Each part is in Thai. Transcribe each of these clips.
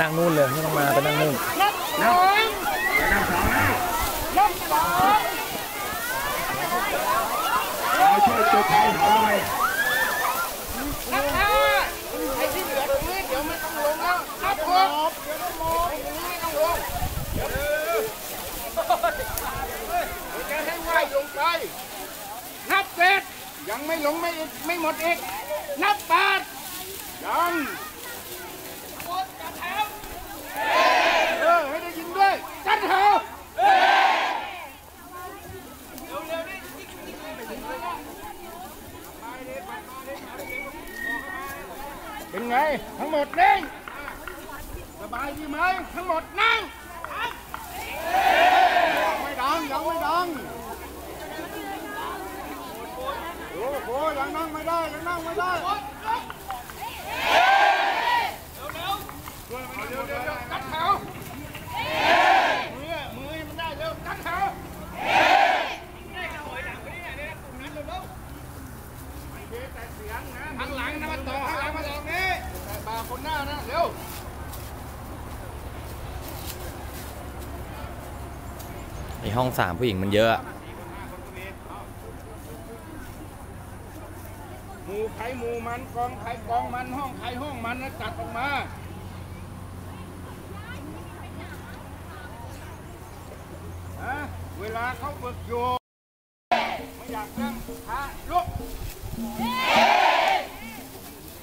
นั่งนู่นเลยไม่ต้องมาไปนั่งนู่นนับสองนั่งสองแล้วนับสองเราช่วยจุดไฟเผาหน่อยนับห้าไอ้ที่เหลือตรงนี้เดี๋ยวไม่ต้องลงแล้วนับหกเดี๋ยวไม่หมดตรงนี้ไม่ต้องลงเดี๋ยวจะให้ไหวลงไปนับเจ็ดยังไม่ลงไม่อีกไม่หมดอีกนับแปดยังเออให้ได้ยินด้วยจันเถา เป็นไง ทั้งหมดนิ่งสบายดีไหมทั้งหมดนั่งไม่ดังยังไม่ดังโอ้โหยังนั่งไม่ได้ยังนั่งไม่ได้เร็วเร็วเร็วกัดแถวมือมือมันได้เร็วกัดแถวข้างหลังนะมาต่อข้างหลังมาต่อนี้แต่บา คนหน้านะ เร็วไอห้องสามผู้หญิงมันเยอะอะหมู่ใครหมู่มันกองใครกองมันห้องใครห้องมันนะจัดออกมาฮะเวลาเขาฝึกอยู่ไม่อยากนั่งพาลุก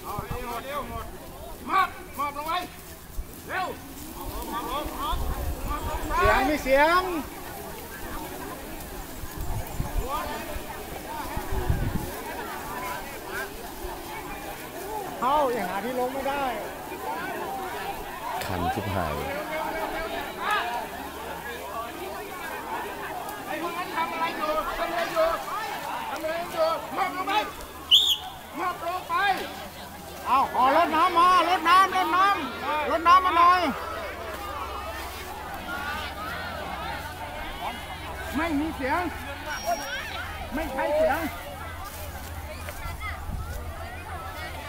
เอาให้หมดเร็วหมดมอบมอบลงไว้เร็วมอบลงมอบลงเสียง มีเสียงเข้าอย่างหาที่ลงไม่ได้คันชิบหายไอ้พวกนั้นทำอะไรอยู่ทำอะไรอยู่ทำอะไรอยู่มอบลงไปมอบลงไปเอาขอรถน้ำมารถน้ำรถน้ำรถน้ำมาหน่อย ไม่มีเสียง ไม่ใช่เสียง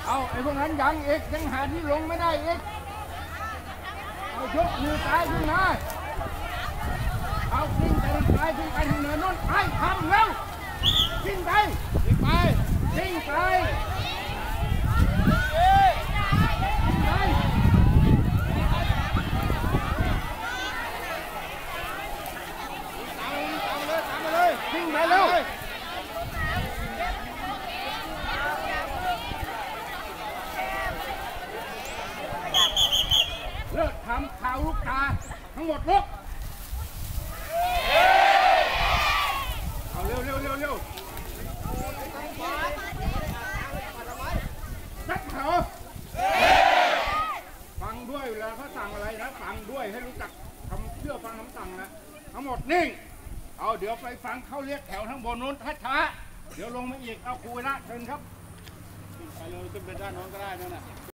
เอาไอ้พวกนั้นยังเอกยังหาที่ลงไม่ได้เอกเอายกมือซ้ายขึ้นมาเอาขึ้นไปทางซ้ายขึ้นไปทางเหนือนู่นไปทำเร็วขึ้นไปขึ้นไปขึ้นไปขึ้นไปตามมาเลยตามมาเลยขึ้นไปเร็ว เลิกทำข่าวลูกตา ทั้งหมดลุกเอาเร็วเร็วเร็วเร็วนักเขาฟังด้วยเวลาเขาสั่งอะไรนะฟังด้วยให้รู้จักคำเชื่อฟังคำสั่งนะทั้งหมดนิ่ง เอาเดี๋ยวไปฟังเขาเรียกแถวทั้งบนนู้นช้าๆเดี๋ยวลงมาอีกเอาครูนะเชิญครับไปเลยขึ้นไปด้านโน้นก็ได้นั่นน่ะ